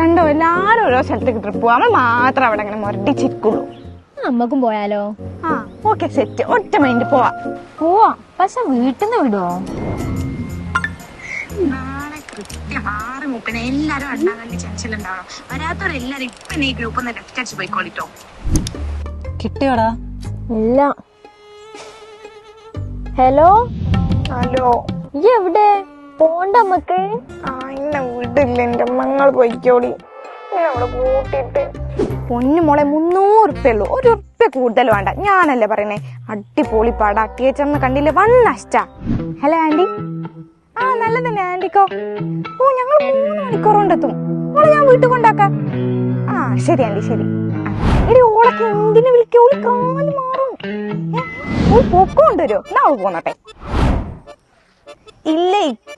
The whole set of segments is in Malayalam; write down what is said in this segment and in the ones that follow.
കണ്ടോ? എല്ലാരും ഓരോ സ്ഥലത്തേക്ക് ട്രിപ്പ് പോവാ. നമ്മൾ മാത്രം അവിടെ അങ്ങനെ മുരടിച്ചിരിക്കുള്ളൂ അമ്മക്കും പോയാലോ? ആ ഓക്കെ സെറ്റ് ഒറ്റ മൈൻഡ് പോവാ. പോവാ. പക്ഷെ വീട്ടിൽ നിന്ന് വിടുവോ? നാളെ കൃത്യം ആറ് മുപ്പിന് എല്ലാരും അണ്ണാകണ്ടി ജംഗ്ഷനിലുണ്ടാവണം വരാത്തവരെല്ലാരും ഇപ്പൊ നീ ഗ്രൂപ്പ് ഒന്ന് ലെഫ്റ്റ് അടിച്ച് പോയിക്കോളിട്ടോ. കിട്ടിയോടാ? ഇല്ല. Hello hello. ഈ എവിടെ? പോണ്ട അമ്മയ്ക്ക് ആ എന്നെ എന്റെ മങ്ങൾ പൊയ്ക്കോടി. അവിടെ പൊന്നു മോളെ മുന്നൂറ് ഉറുപ്പ്യ ഒരു ഉറുപ്പ്യ കൂടുതൽ വേണ്ട. ഞാനല്ലേ പറയണേ? അടിപൊളി പാടാ. ടീച്ചറിന് കണ്ടില്ല? വൺ നഷ്ട ഹലോ ആന്റി ആ നല്ലതന്നെ ആന്റിക്കോ ഓ ഞങ്ങൾ മൂന്ന് മണിക്കൂർ മോളെ ഞാൻ വീട്ടിൽ കൊണ്ടാക്കാം. ആ ശരി ആന്റി ശരി. എടി ഓളൊക്കെ എന്തിനു വിളിക്കോളി മാറും. ഓ എന്നാ അവൾ പോന്നട്ടെ.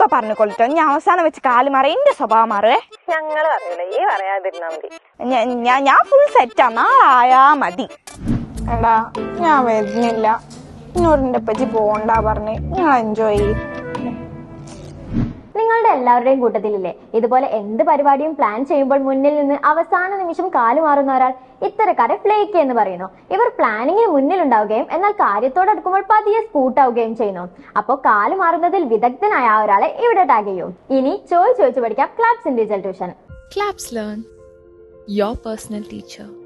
ഇപ്പൊ പറഞ്ഞു കൊള്ളിട്ടോ. ഞാൻ അവസാനം വെച്ച് കാൽ മാറി. എന്റെ സ്വഭാവം മാറുവേ ഞങ്ങൾ പറയൂല ഈ പറയാതിരുന്നാ മതി. ഞാൻ ഞാൻ ഫുൾ സെറ്റാ നാളായാ മതി. എടാ ഞാൻ വരുന്നില്ല. എന്നോടിന്റെ പറ്റി പോണ്ട പറഞ്ഞ്. ഞാൻ എൻജോയ് ചെയ്യും. നിങ്ങളുടെ എല്ലാവരുടെയും കൂട്ടത്തിലില്ലേ? ഇതുപോലെ എന്ത് പരിപാടിയും പ്ലാൻ ചെയ്യുമ്പോൾ മുന്നിൽ നിന്ന് അവസാന നിമിഷം കാലുമാറുന്ന ഒരാൾ ഇത്തരക്കാരെ ഫ്ലേക്ക് എന്ന് പറയുന്നു. ഇവർ പ്ലാനിങ്ങിന് മുന്നിലുണ്ടാവുകയും എന്നാൽ കാര്യത്തോടടുക്കുമ്പോൾ പതിയെ സ്കൂട്ടാവുകയും ചെയ്യുന്നു. അപ്പോൾ കാലു മാറുന്നതിൽ വിദഗ്ധനായ ഒരാളെ ഇവിടെ ടാഗ് ചെയ്യും. ഇനി ചോദിച്ചു ചോദിച്ചു പഠിക്കാം. Claps individual tuition claps learn your personal teacher.